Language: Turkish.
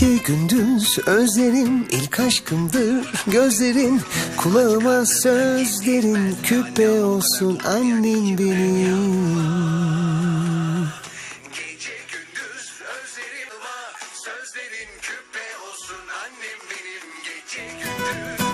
Gece gündüz özlerim ilk aşkımdır. Gözlerin kulağıma sözlerin küpe olsun annem benim. Gece gündüz özlerim sözlerin küpe olsun annem benim. Gece gündüz